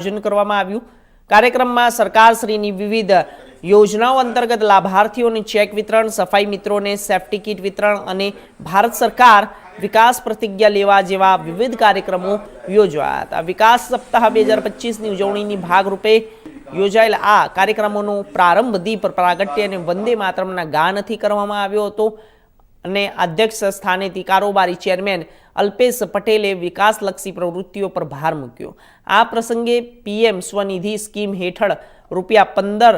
આયોજન કરવામાં આવ્યું. કાર્યક્રમમાં સરકારશ્રીની વિવિધ યોજનાઓ અંતર્ગત લાભાર્થીઓને ચેક વિતરણ, સફાઈ મિત્રોને સેફ્ટી કીટ વિતરણ અને ભારત સરકાર વિકાસ પ્રતિજ્ઞા લેવા જેવા વિવિધ કાર્યક્રમો યોજાયા હતા. વિકાસ સપ્તાહ બે હજાર પચીસની ઉજવણીની ભાગરૂપે યોજાયેલ આ કાર્યક્રમોનો પ્રારંભ દીપ પ્રાગટ્ય અને વંદે માતરમના ગાનથી કરવામાં આવ્યો હતો. અને અધ્યક્ષ સ્થાનેથી કારોબારી ચેરમેન અલ્પેશ પટેલે વિકાસલક્ષી પ્રવૃત્તિઓ પર ભાર મૂક્યો. આ પ્રસંગે પીએમ સ્વનિધિ સ્કીમ હેઠળ રૂપિયા પંદર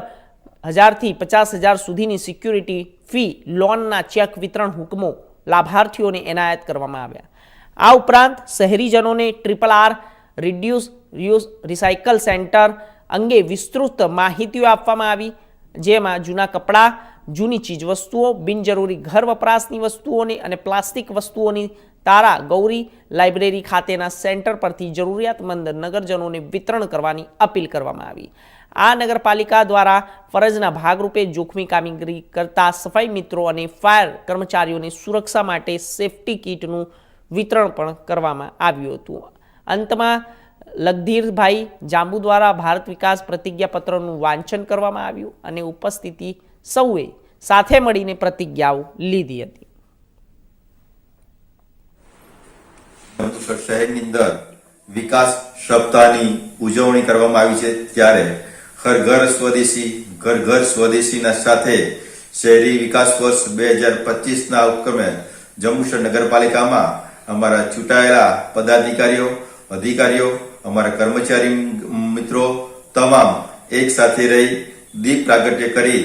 હજારથી પચાસ હજાર સુધીની સિક્યુરિટી ફી, લોનના ચેક વિતરણ હુકમો લાભાર્થીઓને એનાયત કરવામાં આવ્યા. આ ઉપરાંત શહેરીજનોને triple R reduce reuse recycle centre અંગે વિસ્તૃત માહિતીઓ આપવામાં આવી, જેમાં જૂના કપડાં જૂની ચીજવસ્તુઓ બિનજરૂરી ઘર વપરાશની વસ્તુઓની અને પ્લાસ્ટિક વસ્તુઓની તારા ગૌરી લાઇબ્રેરી ખાતેના સેન્ટર પરથી જરૂરિયાતમંદ નગરજનોને વિતરણ કરવાની અપીલ કરવામાં આવી. આ નગરપાલિકા દ્વારા ફરજના ભાગરૂપે જોખમી કામગીરી કરતા સફાઈ મિત્રો અને ફાયર કર્મચારીઓને સુરક્ષા માટે સેફટી કીટનું વિતરણ પણ કરવામાં આવ્યું હતું. અંતમાં, લગધીરભાઈ જાંબુ દ્વારા ભારત વિકાસ પ્રતિજ્ઞાપત્રનું વાંચન કરવામાં આવ્યું અને ઉપસ્થિતિ સૌએ સાથે મળીને પ્રતિજ્ઞાઓ લીધી હતી. શહેરની અંદર વિકાસ સપ્તાહની ઉજવણી કરવામાં આવી છે ત્યારે ઘર ઘર સ્વદેશી ઘર ઘર સ્વદેશીના સાથે શહેરી વિકાસ વર્ષ બે હજાર પચીસના ઉપક્રમે જંબુસર નગરપાલિકામાં અમારા ચૂંટાયેલા પદાધિકારીઓ, અધિકારીઓ, અમારા કર્મચારી મિત્રો તમામ એક સાથે રહી દીપ પ્રાગટ્ય કરી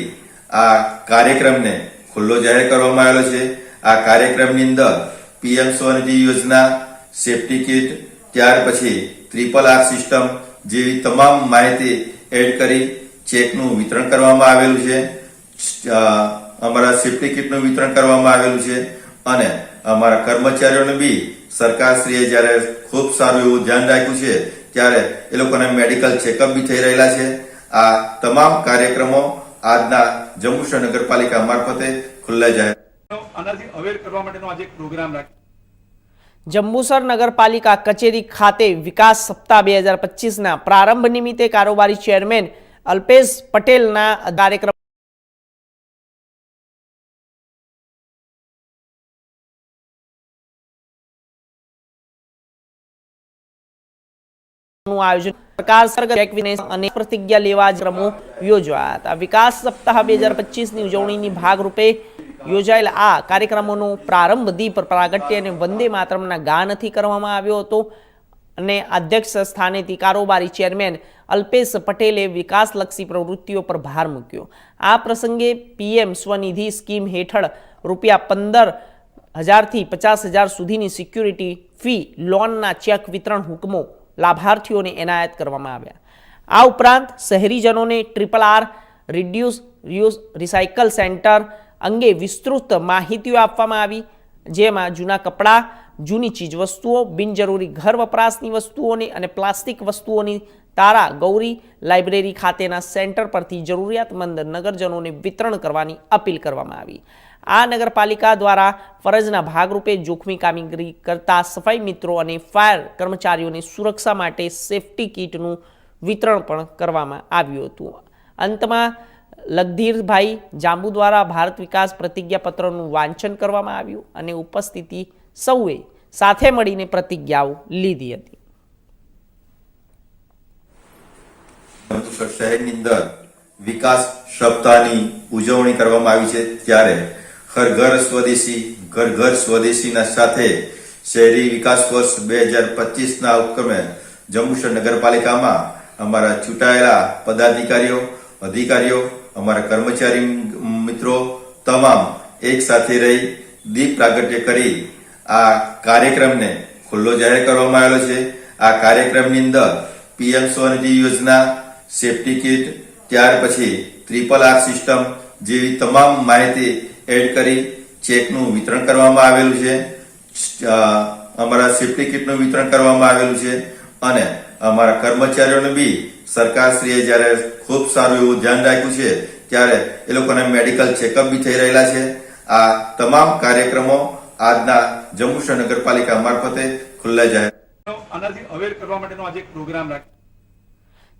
આ કાર્યક્રમને ખુલ્લો જાહેર કરવામાં આવેલો છે. આ કાર્યક્રમની અંદર પીએમ સ્વનિધિ યોજના, સેફટી કીટ, ત્યાર પછી ટ્રિપલ આર સિસ્ટમ જેવી તમામ માહિતી એડ કરી ચેકનું વિતરણ કરવામાં આવેલું છે. અમારા સેફટી કીટનું વિતરણ કરવામાં આવેલું છે અને અમારા કર્મચારીઓને બી સરકારશ્રીએ જ્યારે ખૂબ સારું એવું ધ્યાન રાખ્યું છે, ત્યારે એ લોકોને મેડિકલ ચેકઅપ બી થઈ રહેલા છે. આ તમામ કાર્યક્રમો આજના જંબુસર નગરપાલિકા મારફતે ખુલ્લા જાહેર આનાથી અવેર કરવા માટેનો આજે પ્રોગ્રામ રાખ્યો. જંબુસર નગરપાલિકા કચેરી ખાતે વિકાસ સપ્તાહ બે હજાર પચીસના પ્રારંભ નિમિત્તે કારોબારી ચેરમેન અલ્પેશ પટેલના કાર્યક્રમનું આયોજન સરકાર સરગત અને પ્રતિજ્ઞા લેવા જ ક્રમો યોજાયા હતા વિકાસ સપ્તાહ બે હજાર પચીસની ઉજવણીની ભાગરૂપે યોજાયેલ આ કાર્યક્રમોનો પ્રારંભ દીપ પ્રાગટ્ય અને વંદે માતરમના ગાનથી કરવામાં આવ્યો હતો. અને અધ્યક્ષ સ્થાનેથી કારોબારી ચેરમેન અલ્પેશ પટેલે વિકાસલક્ષી પ્રવૃત્તિઓ પર ભાર મૂક્યો. આ પ્રસંગે પીએમ સ્વનિધિ સ્કીમ હેઠળ રૂપિયા પંદર હજારથી પચાસ હજાર સુધીની સિક્યુરિટી ફી, લોનના ચેક વિતરણ હુકમો લાભાર્થીઓને એનાયત કરવામાં આવ્યા. આ ઉપરાંત શહેરીજનોને triple R reduce reuse recycle centre અંગે વિસ્તૃત માહિતીઓ આપવામાં આવી, જેમાં જૂના કપડાં, જૂની ચીજવસ્તુઓ, બિનજરૂરી ઘર વપરાશની વસ્તુઓની અને પ્લાસ્ટિક વસ્તુઓની તારા ગૌરી લાઇબ્રેરી ખાતેના સેન્ટર પરથી જરૂરિયાતમંદ નગરજનોને વિતરણ કરવાની અપીલ કરવામાં આવી. આ નગરપાલિકા દ્વારા ફરજના ભાગરૂપે જોખમી કામગીરી કરતા સફાઈ મિત્રો અને ફાયર કર્મચારીઓને સુરક્ષા માટે સેફટી કીટનું વિતરણ પણ કરવામાં આવ્યું હતું. અંતમાં, લગધીરભાઈ જાંબુ દ્વારા ભારત વિકાસ પ્રતિજ્ઞાપત્રનું વાંચન કરવામાં આવ્યું અને ઉપસ્થિતિ સૌએ સાથે મળીને પ્રતિજ્ઞાઓ લીધી હતી. શહેરની અંદર વિકાસ સપ્તાહની ઉજવણી કરવામાં આવી છે ત્યારે હર ઘર સ્વદેશી ઘર ઘર સ્વદેશીના સાથે શહેરી વિકાસ વર્ષ બે હજાર પચીસના ઉપક્રમે જંબુસર નગરપાલિકામાં અમારા ચૂંટાયેલા પદાધિકારીઓ, અધિકારીઓ, અમારા કર્મચારી મિત્રો તમામ એક સાથે રહી દીપ પ્રાગટ્ય કરી આ કાર્યક્રમને ખુલ્લો જાહેર કરવામાં આવેલો છે. આ કાર્યક્રમની અંદર પીએમ સ્વનિધિ યોજના, સેફટી કીટ, ત્યાર પછી ટ્રિપલ આર સિસ્ટમ જેવી તમામ માહિતી એડ કરી ચેકનું વિતરણ કરવામાં આવેલું છે. અમારા સેફટી કીટનું વિતરણ કરવામાં આવેલું છે અને અમારા કર્મચારીઓને બી સરકારશ્રીએ જ્યારે ખૂબ સારું એવું ધ્યાન રાખ્યું છે ત્યારે એ લોકોને મેડિકલ ચેકઅપ બી થઈ રહેલા છે. આ તમામ કાર્યક્રમો આજના જમ્મુ નગરપાલિકા મારફતે ખુલ્લા જાહેર આનાથી અવેર કરવા માટેનો આજે એક પ્રોગ્રામ રાખ્યો.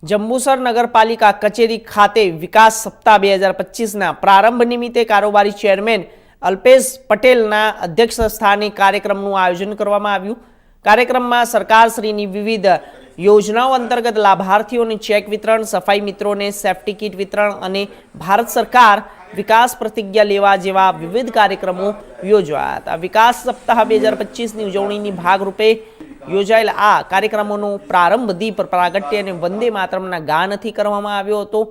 જંબુસર નગરપાલિકા કચેરી ખાતે વિકાસ સપ્તાહ બે હજાર પચીસના પ્રારંભ નિમિત્તે કારોબારી ચેરમેન અલ્પેશ પટેલના અધ્યક્ષ સ્થાને કાર્યક્રમનું આયોજન કરવામાં આવ્યું. કાર્યક્રમમાં સરકારશ્રીની વિવિધ યોજનાઓ અંતર્ગત લાભાર્થીઓને ચેક વિતરણ, સફાઈ મિત્રોને સેફ્ટી કીટ વિતરણ અને ભારત સરકાર વિકાસ પ્રતિજ્ઞા લેવા જેવા વિવિધ કાર્યક્રમો યોજાયા હતા. વિકાસ સપ્તાહ બે હજાર પચીસની ઉજવણીની ભાગરૂપે યોજાયેલ આ કાર્યક્રમોનો પ્રારંભ દીપ પ્રાગટ્ય અને વંદે માતરમના ગાનથી કરવામાં આવ્યો હતો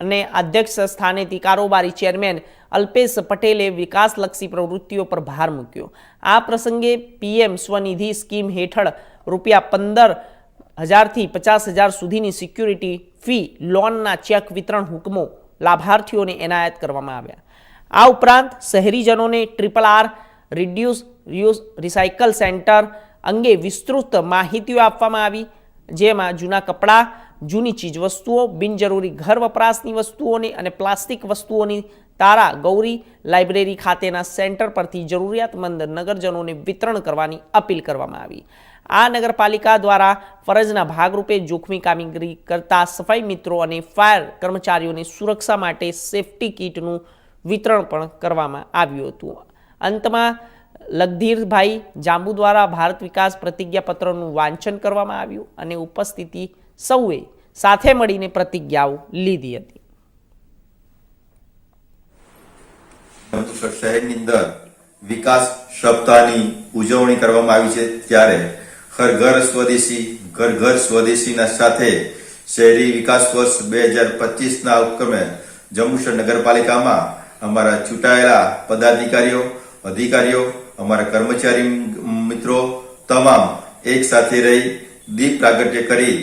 અને અધ્યક્ષ સ્થાનેથી કારોબારી ચેરમેન અલ્પેશ પટેલે વિકાસલક્ષી પ્રવૃત્તિઓ પર ભાર મૂક્યો. આ પ્રસંગે પીએમ સ્વનિધિ સ્કીમ હેઠળ રૂપિયા પંદર હજારથી પચાસ હજાર સુધીની સિક્યુરિટી ફી, લોનના ચેક વિતરણ હુકમો લાભાર્થીઓને એનાયત કરવામાં આવ્યા. આ ઉપરાંત શહેરીજનોને triple R reduce reuse recycle centre અંગે વિસ્તૃત માહિતીઓ આપવામાં આવી, જેમાં જૂના કપડાં, જૂની ચીજવસ્તુઓ, બિનજરૂરી ઘર વપરાશની વસ્તુઓની અને પ્લાસ્ટિક વસ્તુઓની તારા ગૌરી લાઇબ્રેરી ખાતેના સેન્ટર પરથી જરૂરિયાતમંદ નગરજનોને વિતરણ કરવાની અપીલ કરવામાં આવી. આ નગરપાલિકા દ્વારા ફરજના ભાગરૂપે જોખમી કામગીરી કરતા સફાઈ મિત્રો અને ફાયર કર્મચારીઓને સુરક્ષા માટે સેફટી કીટનું વિતરણ પણ કરવામાં આવ્યું હતું. અંતમાં, લગધીરભાઈ જાંબુ દ્વારા ભારત વિકાસ પ્રતિજ્ઞાપત્રનું વાંચન કરવામાં આવ્યું અને ઉપસ્થિતિ સૌએ સાથે મળીને પ્રતિજ્ઞાઓ લીધી હતી. શહેરની અંદર વિકાસ સપ્તાહની ઉજવણી કરવામાં આવી છે. ત્યારે હર ઘર સ્વદેશી ઘર ઘર સ્વદેશીના સાથે શહેરી વિકાસ વર્ષ બે હજાર પચીસના ઉપક્રમે જંબુસર નગરપાલિકામાં અમારા ચૂંટાયેલા પદાધિકારીઓ, અધિકારીઓ, અમારા કર્મચારી મિત્રો તમામ એક સાથે રહી દીપ પ્રાગટ્ય કરી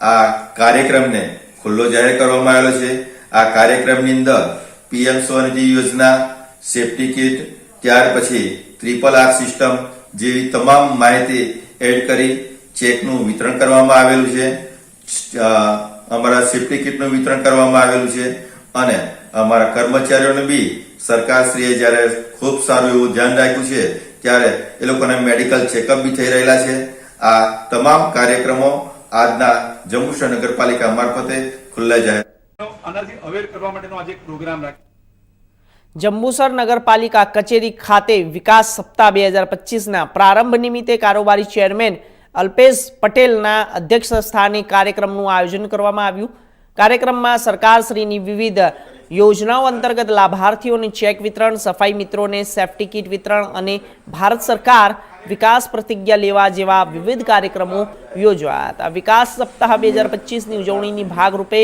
આ કાર્યક્રમને ખુલ્લો જાહેર કરવામાં આવેલો છે. આ કાર્યક્રમની અંદર પીએમ સ્વનિધિ યોજના, સેફટી કીટ, ત્યાર પછી ટ્રિપલ આર સિસ્ટમ જેવી તમામ માહિતી એડ કરી ચેકનું વિતરણ કરવામાં આવેલું છે. અમારા સેફટી કીટનું વિતરણ કરવામાં આવેલું છે અને અમારા કર્મચારીઓને બી સરકારશ્રીએ જ્યારે ખૂબ સારું એવું ધ્યાન રાખ્યું છે ત્યારે એ લોકોને મેડિકલ ચેકઅપ બી થઈ રહેલા છે. આ તમામ કાર્યક્રમો આજના જમ્મુ નગરપાલિકા મારફતે ખુલ્લા જાહેર આનાથી અવેર કરવા માટેનો આજે એક પ્રોગ્રામ રાખ્યો. જંબુસર નગરપાલિકા કચેરી ખાતે વિકાસ સપ્તાહ બે હજાર પચીસના પ્રારંભ નિમિત્તે કારોબારી ચેરમેન અલ્પેશ પટેલના અધ્યક્ષ સ્થાને કાર્યક્રમનું આયોજન કરવામાં આવ્યું. કાર્યક્રમમાં સરકારશ્રીની વિવિધ યોજનાઓ અંતર્ગત લાભાર્થીઓને ચેક વિતરણ, સફાઈ મિત્રોને સેફ્ટી કીટ વિતરણ અને ભારત સરકાર વિકાસ પ્રતિજ્ઞા લેવા જેવા વિવિધ કાર્યક્રમો યોજાયા હતા. વિકાસ સપ્તાહ બે હજાર પચીસની ઉજવણીની ભાગરૂપે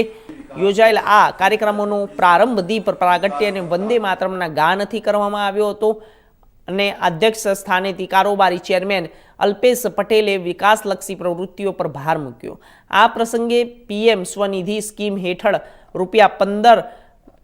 યોજાયેલ આ કાર્યક્રમોનો પ્રારંભ દીપ પ્રાગટ્ય અને વંદે માતરમના ગાનથી કરવામાં આવ્યો હતો. અને અધ્યક્ષ સ્થાનેથી કારોબારી ચેરમેન અલ્પેશ પટેલે વિકાસલક્ષી પ્રવૃત્તિઓ પર ભાર મૂક્યો. આ પ્રસંગે પીએમ સ્વનિધિ સ્કીમ હેઠળ રૂપિયા પંદર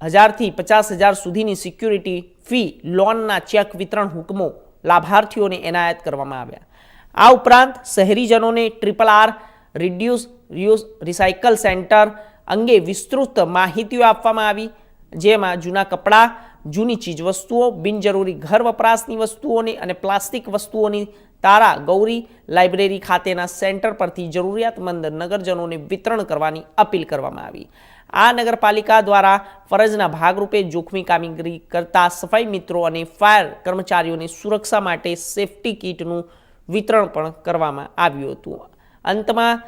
હજારથી પચાસ હજાર સુધીની સિક્યુરિટી ફી, લોનના ચેક વિતરણ હુકમો લાભાર્થીઓને એનાયત કરવામાં આવ્યા. આ ઉપરાંત શહેરીજનોને triple R, reduce, reuse, recycle centre અંગે વિસ્તૃત માહિતીઓ આપવામાં આવી. જેમાં જૂના કપડાં, જૂની ચીજવસ્તુઓ, બિનજરૂરી ઘર વપરાશની વસ્તુઓની અને પ્લાસ્ટિક વસ્તુઓની તારા ગૌરી લાઇબ્રેરી ખાતેના સેન્ટર પરથી જરૂરિયાતમંદ નગરજનોને વિતરણ કરવાની અપીલ કરવામાં આવી. આ નગરપાલિકા દ્વારા ફરજના ભાગરૂપે જોખમી કામગીરી કરતા સફાઈ મિત્રો અને ફાયર કર્મચારીઓને સુરક્ષા માટે સેફટી કીટનું વિતરણ પણ કરવામાં આવ્યું હતું. અંતમાં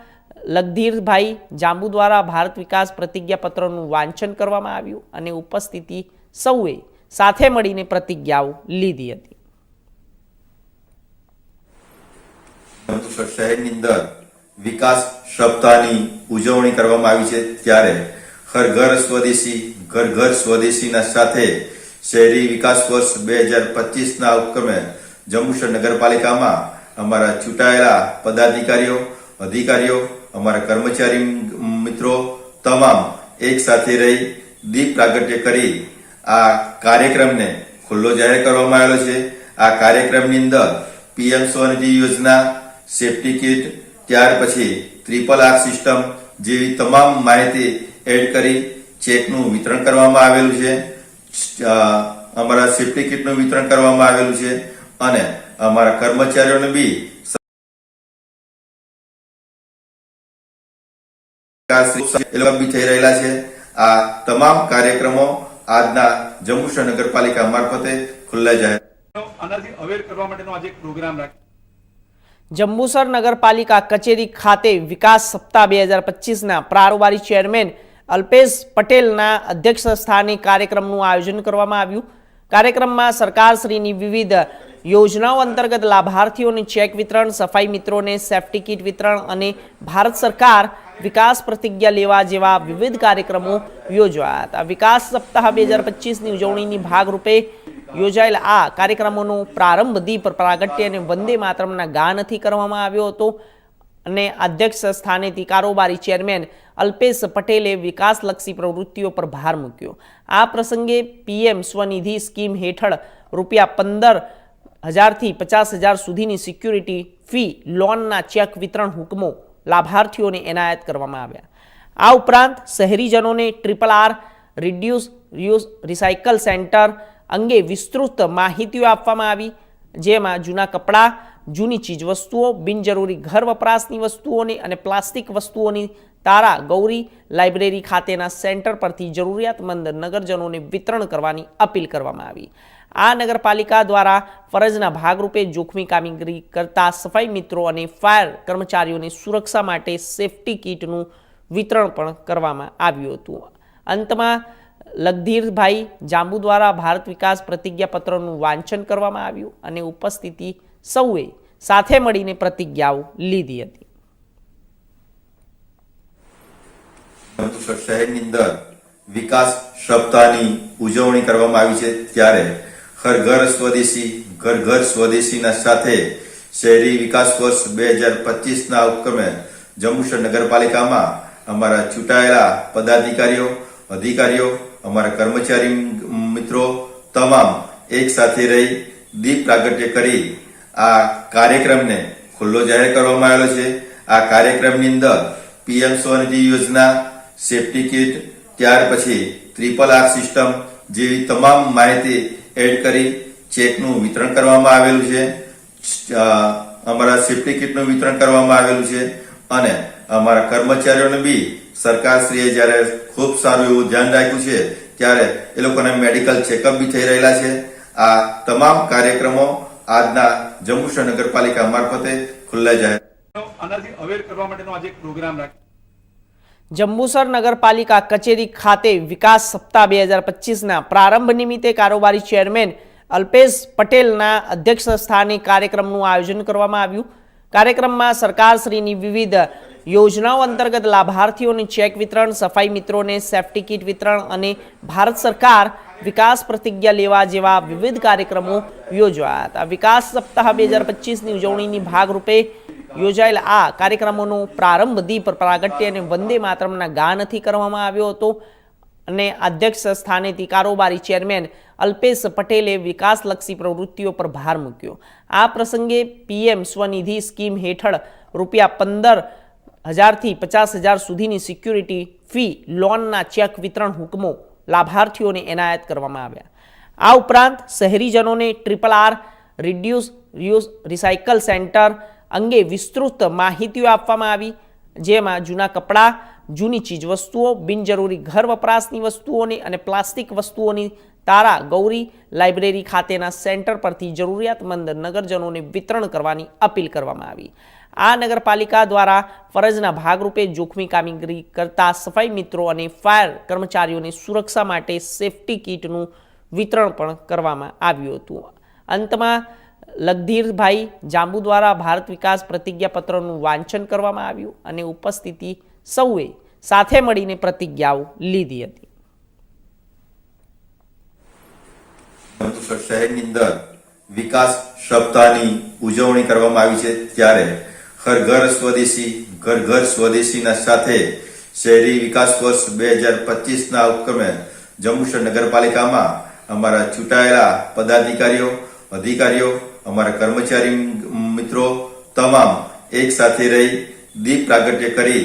લગધીરભાઈ જાંબુ દ્વારા ભારત વિકાસ પ્રતિજ્ઞાપત્રનું વાંચન કરવામાં આવ્યું અને ઉપસ્થિતિ સૌએ સાથે મળીને પ્રતિજ્ઞાઓ લીધી હતી. શહેરની અંદર વિકાસ સપ્તાહની ઉજવણી કરવામાં આવી છે ત્યારે ઘર ઘર સ્વદેશી, ઘર ઘર સ્વદેશીના સાથે શહેરી વિકાસ વર્ષ બે હજાર પચીસના ઉપક્રમે જંબુસર નગરપાલિકામાં અમારા ચૂંટાયેલા પદાધિકારીઓ, અધિકારીઓ અમારા કર્મચારી મિત્રો તમામ એક સાથે રહી દીપ પ્રાગટ્ય કરી આ કાર્યક્રમને ખુલ્લો જાહેર કરવામાં આવેલો છે. આ કાર્યક્રમની અંદર પીએમ સ્વનિધિ યોજના, સેફટી કીટ, ત્યાર પછી ટ્રિપલ આર સિસ્ટમ જેવી તમામ માહિતી એડ કરી ચેકનું વિતરણ કરવામાં આવેલું છે. અમારા સેફટી કીટનું વિતરણ કરવામાં આવેલું છે અને અમારા કર્મચારીઓને બી બી થઈ રહેલા છે. આ તમામ કાર્યક્રમો આજના જંબુસર નગરપાલિકા મારફતે ખુલ્લા જાહેર આનાથી અવેર કરવા માટેનો આજે પ્રોગ્રામ રાખ્યો. જંબુસર નગરપાલિકા કચેરી ખાતે વિકાસ સપ્તાહ બે હજાર પચીસના પ્રારંભારી ચેરમેન અલ્પેશ પટેલના અધ્યક્ષ સ્થાને કાર્યક્રમનું આયોજન કરવામાં આવ્યું. કાર્યક્રમમાં સરકારશ્રીની વિવિધ યોજનાઓ અંતર્ગત લાભાર્થીઓને ચેક વિતરણ સફાઈ મિત્રોને સેફ્ટી કીટ વિતરણ અને ભારત સરકાર વિકાસ પ્રતિજ્ઞા લેવા જેવા વિવિધ કાર્યક્રમો યોજાયા હતા. વિકાસ સપ્તાહ બે હજાર પચીસની ઉજવણીની ભાગરૂપે યોજાયેલા આ કાર્યક્રમોનો પ્રારંભ દીપ પ્રાગટ્ય અને વંદે માતરમના ગાનથી કરવામાં આવ્યો હતો અને અધ્યક્ષ સ્થાનેથી કારોબારી ચેરમેન અલ્પેશ પટેલે વિકાસલક્ષી પ્રવૃત્તિઓ પર ભાર મૂક્યો. આ પ્રસંગે પીએમ સ્વનિધિ સ્કીમ હેઠળ રૂપિયા પંદર હજારથી પચાસ હજાર સુધીની સિક્યુરિટી ફી, લોનના ચેક વિતરણ હુકમો લાભાર્થીઓને એનાયત કરવામાં આવ્યા. આ ઉપરાંત શહેરીજનોને triple R reduce reuse recycle centre અંગે વિસ્તૃત માહિતીઓ આપવામાં આવી, જેમાં જૂના કપડાં, જૂની ચીજવસ્તુઓ, બિનજરૂરી ઘર વપરાશની વસ્તુઓની અને પ્લાસ્ટિક વસ્તુઓની તારા ગૌરી લાઇબ્રેરી ખાતેના સેન્ટર પરથી જરૂરિયાતમંદ નગરજનોને વિતરણ કરવાની અપીલ કરવામાં આવી. આ નગરપાલિકા દ્વારા ફરજના ભાગરૂપે જોખમી કામગીરી કરતા સફાઈ મિત્રો અને ફાયર કર્મચારીઓની સુરક્ષા માટે સેફટી કીટનું વિતરણ પણ કરવામાં આવ્યું હતું. અંતમાં, લગધીરભાઈ જાંબુ દ્વારા ભારત વિકાસ પ્રતિજ્ઞાપત્રનું વાંચન કરવામાં આવ્યું અને ઉપસ્થિતિ સૌએ સાથે મળીને પ્રતિજ્ઞાઓ લીધી હતી જંબુસર શહેરની અંદર વિકાસ સપ્તાહની ઉજવણી કરવામાં આવી છે ત્યારે હર ઘર સ્વદેશી ઘર ઘર સ્વદેશીના સાથે શહેરી વિકાસ વર્ષ બે હજાર પચીસના ઉપક્રમે જંબુસર નગરપાલિકામાં અમારા ચૂંટાયેલા પદાધિકારીઓ, અધિકારીઓ, અમારા કર્મચારી મિત્રો તમામ એક સાથે રહી દીપ પ્રાગટ્ય કરી આ કાર્યક્રમને ખુલ્લો જાહેર કરવામાં આવેલો છે. આ કાર્યક્રમની અંદર પીએમ સ્વનિધિ યોજના સેફટી કીટ, ત્યાર પછી ટ્રિપલ આર સિસ્ટમ જેવી તમામ માહિતી એડ કરી ચેકનું વિતરણ કરવામાં આવેલું છે. અમારા સેફટી કીટનું વિતરણ કરવામાં આવેલું છે અને અમારા કર્મચારીઓને બી સરકારશ્રીએ જ્યારે ખૂબ સારું એવું ધ્યાન રાખ્યું છે ત્યારે એ લોકોને મેડિકલ ચેકઅપ બી થઈ રહેલા છે. આ તમામ કાર્યક્રમો આજના જંબુસર નગરપાલિકા મારફતે ખુલ્લા જાહેર આનાથી અવેર કરવા માટેનો આજે પ્રોગ્રામ રાખ્યો. જંબુસર નગરપાલિકા કચેરી ખાતે વિકાસ સપ્તાહ બે હજાર પચીસના પ્રારંભ નિમિત્તે કારોબારી ચેરમેન અલ્પેશ પટેલના અધ્યક્ષ સ્થાને કાર્યક્રમનું આયોજન કરવામાં આવ્યું. કાર્યક્રમમાં સરકારશ્રીની વિવિધ યોજનાઓ અંતર્ગત લાભાર્થીઓને ચેક વિતરણ, સફાઈ મિત્રોને સેફ્ટી કીટ વિતરણ અને ભારત સરકાર વિકાસ પ્રતિજ્ઞા લેવા જેવા વિવિધ કાર્યક્રમો યોજાયા હતા. વિકાસ સપ્તાહ બે હજાર પચીસની ઉજવણીની ભાગરૂપે યોજાયેલા આ કાર્યક્રમોનો પ્રારંભ દીપ પ્રાગટ્ય અને વંદે માતરમના ગાનથી કરવામાં આવ્યો હતો. અને અધ્યક્ષ સ્થાનેથી કારોબારી ચેરમેન અલ્પેશ પટેલે વિકાસલક્ષી પ્રવૃત્તિઓ પર ભાર મૂક્યો. આ પ્રસંગે પીએમ સ્વનિધિ સ્કીમ હેઠળ રૂપિયા પંદર હજારથી પચાસ હજાર સુધીની સિક્યુરિટી ફી, લોનના ચેક વિતરણ હુકમો લાભાર્થીઓને એનાયત કરવામાં આવ્યા. આ ઉપરાંત શહેરીજનોને triple R, reduce, reuse, recycle centre અંગે વિસ્તૃત માહિતીઓ આપવામાં આવી. જેમાં જૂના કપડાં, જૂની ચીજવસ્તુઓ, બિનજરૂરી ઘર વપરાશની વસ્તુઓની અને પ્લાસ્ટિક વસ્તુઓની તારા ગૌરી લાઇબ્રેરી ખાતેના સેન્ટર પરથી જરૂરિયાતમંદ નગરજનોને વિતરણ કરવાની અપીલ કરવામાં આવી. આ નગરપાલિકા દ્વારા ફરજના ભાગરૂપે જોખમી કામગીરી કરતા સફાઈ મિત્રો અને ફાયર કર્મચારીઓને સુરક્ષા માટે સેફટી કીટનું વિતરણ પણ કરવામાં આવ્યું હતું. અંતમાં લગધીરભાઈ જાંબુ દ્વારા ભારત વિકાસ પ્રતિજ્ઞાપત્રનું વાંચન કરવામાં આવ્યું અને ઉપસ્થિતિ સૌએ સાથે મળીને પ્રતિજ્ઞાઓ લીધી હતી. શહેરની અંદર વિકાસ સપ્તાહની ઉજવણી કરવામાં આવી છે ત્યારે ઘર ઘર સ્વદેશી, ઘર ઘર સ્વદેશીના સાથે શહેરી વિકાસ વર્ષ બે હજાર પચીસના ઉપક્રમે જંબુસર નગરપાલિકામાં અમારા ચૂંટાયેલા પદાધિકારીઓ, અધિકારીઓ અમારા કર્મચારી મિત્રો તમામ એક સાથે રહી દીપ પ્રાગટ્ય કરી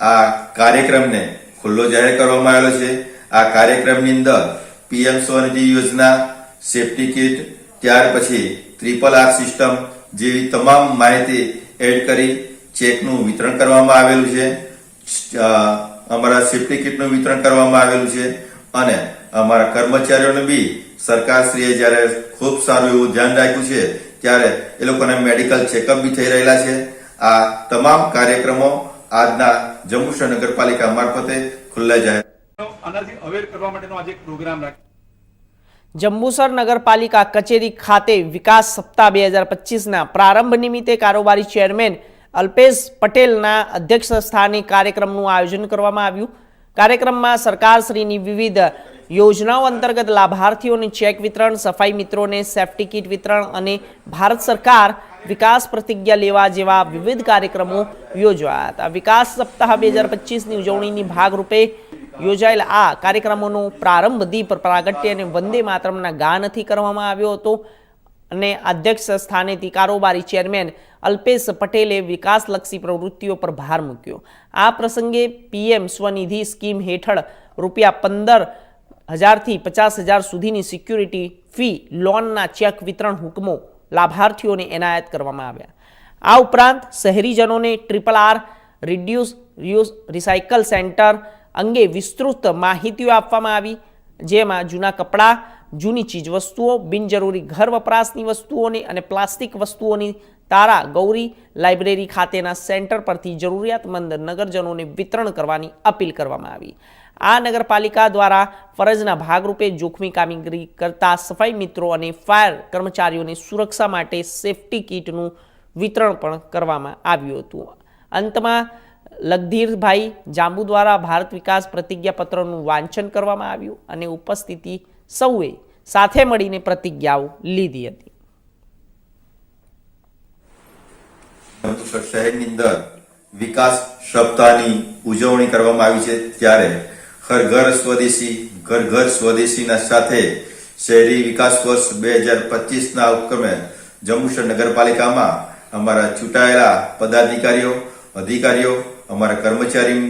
આ કાર્યક્રમને ખુલ્લો જાહેર કરવામાં આવેલો છે. આ કાર્યક્રમની અંદર પીએમ સ્વનિધિ યોજના, સેફટી કીટ, ત્યાર પછી ટ્રિપલ આર સિસ્ટમ જેવી તમામ માહિતી એડ કરી ચેકનું વિતરણ કરવામાં આવેલું છે. અમારા સેફ્ટી કિટનું વિતરણ કરવામાં આવેલું છે અને અમારા કર્મચારીઓને બી સરકારશ્રીએ જ્યારે ખૂબ સારું એવું ધ્યાન રાખ્યું છે ત્યારે એ લોકોને મેડિકલ ચેકઅપ બી થઈ રહેલા છે. આ તમામ કાર્યક્રમો આજના જમ્મુ નગરપાલિકા મારફતે ખુલ્લા જાય. આનાથી અવેર કરવા માટેનો આજે પ્રોગ્રામ રાખ્યો. જંબુસર નગરપાલિકા કચેરી ખાતે વિકાસ સપ્તાહ બે હજાર પચીસના પ્રારંભ નિમિત્તે કારોબારી ચેરમેન અલ્પેશ પટેલના અધ્યક્ષ સ્થાને કાર્યક્રમનું આયોજન કરવામાં આવ્યું. કાર્યક્રમમાં સરકારશ્રીની વિવિધ યોજનાઓ અંતર્ગત લાભાર્થીઓને ચેક વિતરણ, સફાઈ મિત્રોને સેફ્ટી કીટ વિતરણ અને ભારત સરકાર વિકાસ પ્રતિજ્ઞા લેવા જેવા વિવિધ કાર્યક્રમો યોજાયા હતા. વિકાસ સપ્તાહ બે હજાર પચીસની ઉજવણીની ભાગરૂપે યોજાયેલ આ કાર્યક્રમોનો પ્રારંભ દીપ પ્રાગટ્ય અને વંદે માતરમના ગાનથી કરવામાં આવ્યો હતો અને અધ્યક્ષ સ્થાનેથી કારોબારી ચેરમેન અલ્પેશ પટેલે વિકાસલક્ષી પ્રવૃત્તિઓ પર ભાર મૂક્યો. આ પ્રસંગે પીએમ સ્વનિધિ સ્કીમ હેઠળ રૂપિયા પંદર હજારથી પચાસ હજાર સુધીની સિક્યુરિટી ફી, લોનના ચેક વિતરણ હુકમો લાભાર્થીઓને એનાયત કરવામાં આવ્યા. આ ઉપરાંત શહેરીજનોને triple R reduce reuse recycle centre અંગે વિસ્તૃત માહિતીઓ આપવામાં આવી, જેમાં જૂના કપડાં, જૂની ચીજવસ્તુઓ, બિનજરૂરી ઘર વપરાશની વસ્તુઓની અને પ્લાસ્ટિક વસ્તુઓની તારા ગૌરી લાઇબ્રેરી ખાતેના સેન્ટર પરથી જરૂરિયાતમંદ નગરજનોને વિતરણ કરવાની અપીલ કરવામાં આવી. આ નગરપાલિકા દ્વારા ફરજના ભાગરૂપે જોખમી કામગીરી કરતા સફાઈ મિત્રો અને ફાયર કર્મચારીઓની સુરક્ષા માટે સેફટી કીટનું વિતરણ પણ કરવામાં આવ્યું હતું. અંતમાં, લગધીરભાઈ જાંબુ દ્વારા ભારત વિકાસ પ્રતિજ્ઞાપત્રનું વાંચન કરવામાં આવ્યું અને ઉપસ્થિતિ સૌએ સાથે મળીને પ્રતિજ્ઞાઓ લીધી હતી. શહેરની અંદર વિકાસ સપ્તાહની ઉજવણી કરવામાં આવી છે ત્યારે હર ઘર સ્વદેશી ઘર ઘર સ્વદેશીના સાથે શહેરી વિકાસ વર્ષ બે હજાર પચીસના ઉપક્રમે જંબુસર નગરપાલિકામાં અમારા ચૂંટાયેલા પદાધિકારીઓ, અધિકારીઓ, અમારા કર્મચારી